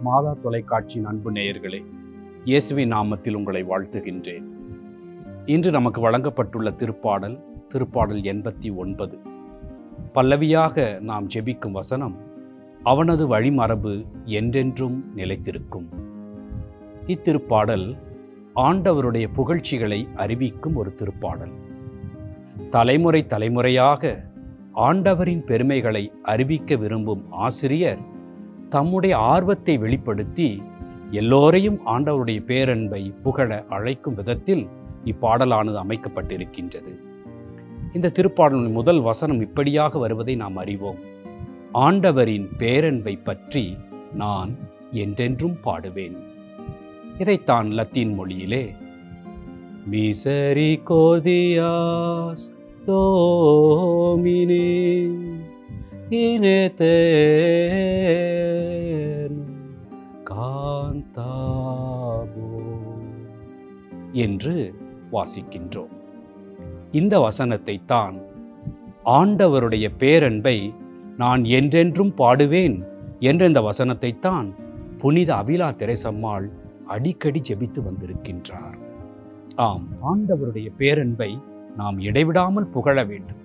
மாதா தொலைக்காட்சி அன்பு நேயர்களே இயேசுவின் நாமத்தில் உங்களை வாழ்த்துகின்றேன். இன்று நமக்கு வழங்கப்பட்டுள்ள திருப்பாடல் திருப்பாடல் எண்பத்தி ஒன்பது. பல்லவியாக நாம் ஜெபிக்கும் வசனம் அவனது வழிமரபு என்றென்றும் நிலைத்திருக்கும். இத்திருப்பாடல் ஆண்டவருடைய புகழ்ச்சிகளை அறிவிக்கும் ஒரு திருப்பாடல். தலைமுறை தலைமுறையாக ஆண்டவரின் பெருமைகளை அறிவிக்க விரும்பும் ஆசிரியர் தம்முடைய ஆர்வத்தை வெளிப்படுத்தி எல்லோரையும் ஆண்டவருடைய பேரன்பை புகழ அழைக்கும் விதத்தில் இப்பாடலானது அமைக்கப்பட்டிருக்கின்றது. இந்த திருப்பாடலின் முதல் வசனம் இப்படியாக வருவதை நாம் அறிவோம். ஆண்டவரின் பேரன்பை பற்றி நான் என்றென்றும் பாடுவேன். இதைத்தான் லத்தீன் மொழியிலே மிசரி கோதியாஸ் தோமினே இனத்தே என்று வாசிக்கின்றோம். இந்த வசனத்தை தான் ஆண்டவருடைய பேரன்பை நான் என்றென்றும் பாடுவேன் என்ற இந்த வசனத்தை தான் புனித அபிலா தெரசம்மாள் அடிக்கடி ஜெபித்து வந்திருக்கின்றார். ஆம் ஆண்டவருடைய பேரன்பை நாம் இடைவிடாமல் புகழ வேண்டும்.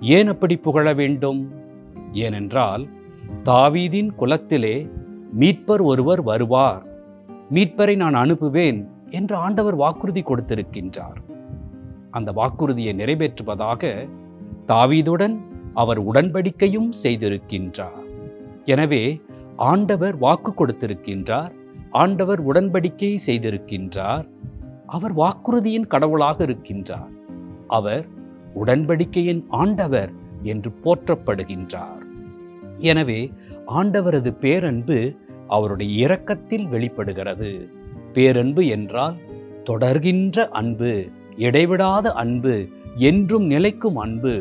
ஏன் அப்படி புகழ வேண்டும்? ஏனென்றால் தாவீதின் குலத்திலே மீட்பர் ஒருவர் வருவார். மீட்பரை நான் அனுப்புவேன். என்று ஆண்டவர் வாக்குறுதி கொடுத்திருக்கின்றார். அந்த வாக்குறுதியை நிறைவேற்றுவதாக தாவீதுடன் அவர் உடன்படிக்கையும் செய்திருக்கின்றார். எனவே ஆண்டவர் வாக்கு கொடுத்திருக்கின்றார் ஆண்டவர் உடன்படிக்கை செய்திருக்கின்றார் அவர் வாக்குறுதியின் கடவுளாக இருக்கின்றார் அவர் உடன்படிக்கையின் ஆண்டவர் என்று போற்றப்படுகின்றார். எனவே ஆண்டவரது பேரன்பு அவருடைய இரக்கத்தில் வெளிப்படுகிறது. பேரன்பு என்றால் தொடர்கின்ற அன்பு இடைவிடாத அன்பு என்றும் நிலைக்கும் அன்பு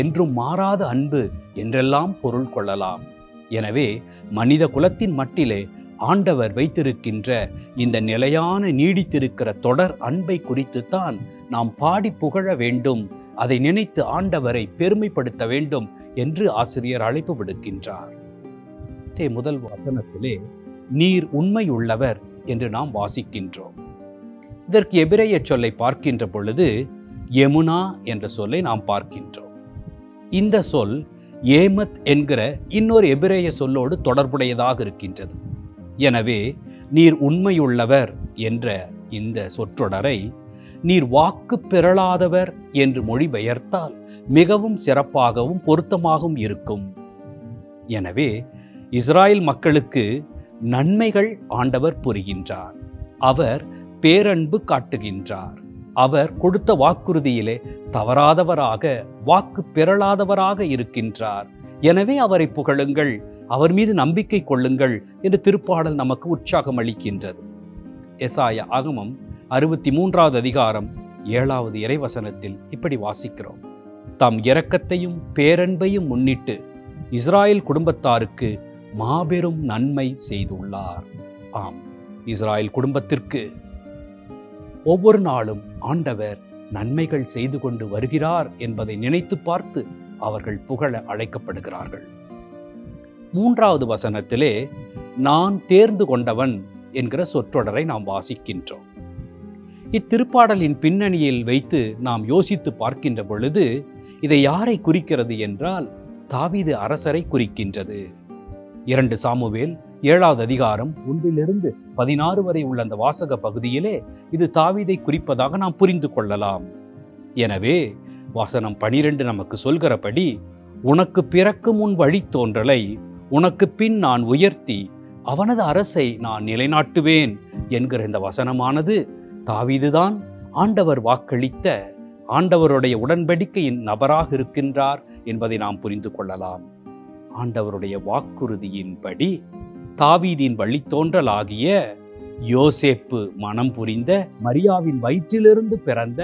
என்றும் மாறாத அன்பு என்றெல்லாம் பொருள் கொள்ளலாம். எனவே மனித குலத்தின் மட்டிலே ஆண்டவர் வைத்திருக்கின்ற இந்த நிலையான நீடித்திருக்கிற தொடர் அன்பை குறித்துத்தான் நாம் பாடி புகழ வேண்டும் அதை நினைத்து ஆண்டவரை பெருமைப்படுத்த வேண்டும் என்று ஆசிரியர் அழைப்பு விடுக்கின்றார். முதல் வசனத்திலே நீர் உண்மையுள்ளவர் என்று நாம் வாசிக்கின்றோம். இதற்கு எபிரேய சொல்லை பார்க்கின்ற பொழுது யமுனா என்ற சொல்லை நாம் பார்க்கின்றோம். இந்த சொல் ஏமத் என்கிற இன்னொரு எபிரேய சொல்லோடு தொடர்புடையதாக இருக்கின்றது. எனவே நீர் உண்மையுள்ளவர் என்ற இந்த சொற்றொடரை நீர் வாக்கு பெறலாதவர் என்று மொழிபெயர்த்தால் மிகவும் சிறப்பாகவும் பொருத்தமாகவும் இருக்கும். எனவே இஸ்ராயல் மக்களுக்கு நன்மைகள் ஆண்டவர் புரிகின்றார். அவர் பேரன்பு காட்டுகின்றார். அவர் கொடுத்த வாக்குறுதியிலே தவறாதவராக வாக்கு பெறலாதவராக இருக்கின்றார். எனவே அவரை புகழுங்கள் அவர் மீது நம்பிக்கை கொள்ளுங்கள் என்று திருப்பாடல் நமக்கு உற்சாகம் அளிக்கின்றது. எசாய ஆகமம் அறுபத்தி மூன்றாவது அதிகாரம் ஏழாவது இறைவசனத்தில் இப்படி வாசிக்கிறோம். தம் இரக்கத்தையும் பேரன்பையும் முன்னிட்டு இஸ்ராயல் குடும்பத்தாருக்கு மாபெரும் நன்மை செய்துள்ளார். ஆம் இஸ்ராயல் குடும்பத்திற்கு ஒவ்வொரு நாளும் ஆண்டவர் நன்மைகள் செய்து கொண்டு வருகிறார் என்பதை நினைத்து பார்த்து அவர்கள் புகழ அழைக்கப்படுகிறார்கள். மூன்றாவது வசனத்திலே நான் தேர்ந்து கொண்டவன் என்கிற சொற்றொடரை நாம் வாசிக்கின்றோம். இத்திருப்பாடலின் பின்னணியில் வைத்து நாம் யோசித்து பார்க்கின்ற பொழுது இதை யாரை குறிக்கிறது என்றால் தாவீது அரசரை குறிக்கின்றது. இரண்டு சாமுவேல் ஏழாவது அதிகாரம் ஒன்றிலிருந்து பதினாறு வரை உள்ள அந்த வாசக பகுதியிலே இது தாவீதை குறிப்பதாக நாம் புரிந்து கொள்ளலாம். எனவே வசனம் பனிரெண்டு நமக்கு சொல்கிறபடி உனக்கு பிறக்கும் முன் வழித்தோன்றலை உனக்கு பின் நான் உயர்த்தி அவனது அரசை நான் நிலைநாட்டுவேன் என்கிற இந்த வசனமானது தாவீதுதான் ஆண்டவர் வாக்களித்த ஆண்டவருடைய உடன்படிக்கையின் நபராக இருக்கின்றார் என்பதை நாம் புரிந்து கொள்ளலாம். ஆண்டவருடைய வாக்குறுதியின்படி தாவீதின் வழித்தோன்றலாகிய யோசேப்பு மனம் புரிந்த மரியாவின் வயிற்றிலிருந்து பிறந்த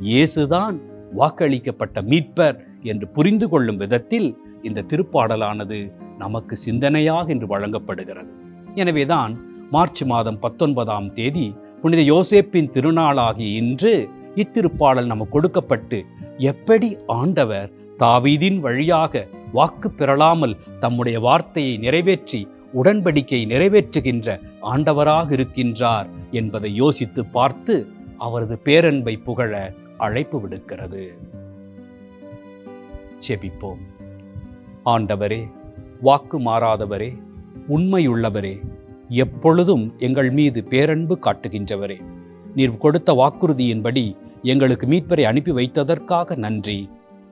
இயேசுதான் வாக்களிக்கப்பட்ட மீட்பர் என்று புரிந்து கொள்ளும் விதத்தில் இந்த திருப்பாடலானது நமக்கு சிந்தனையாக இன்று வழங்கப்படுகிறது. எனவேதான் மார்ச் மாதம் பத்தொன்பதாம் தேதி புனித யோசேப்பின் திருநாளாகிய இன்று இத்திருப்பாடல் நமக்கு கொடுக்கப்பட்டு எப்படி ஆண்டவர் தாவீதின் வழியாக வாக்கு பெறலாமல் தம்முடைய வார்த்தையை நிறைவேற்றி உடன்படிக்கை நிறைவேற்றுகின்ற ஆண்டவராக இருக்கின்றார் என்பதை யோசித்து பார்த்து அவரது பேரன்பை புகழ அழைப்பு விடுக்கிறது. செபிப்போம் ஆண்டவரே வாக்கு மாறாதவரே உண்மையுள்ளவரே எப்பொழுதும் எங்கள் மீது பேரன்பு காட்டுகின்றவரே நீர் கொடுத்த வாக்குறுதியின்படி எங்களுக்கு மீட்பரை அனுப்பி வைத்ததற்காக நன்றி.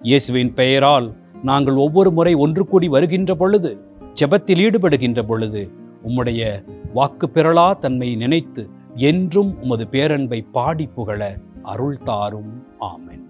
இயேசுவின் பெயரால் நாங்கள் ஒவ்வொரு முறை ஒன்று கூடி வருகின்ற பொழுது ஜெபத்தில் ஈடுபடுகின்ற பொழுது உம்முடைய வாக்கு பிறளா தன்மை நினைத்து என்றும் உமது பேரன்பை பாடி புகழ அருள் தாரும் ஆமன்.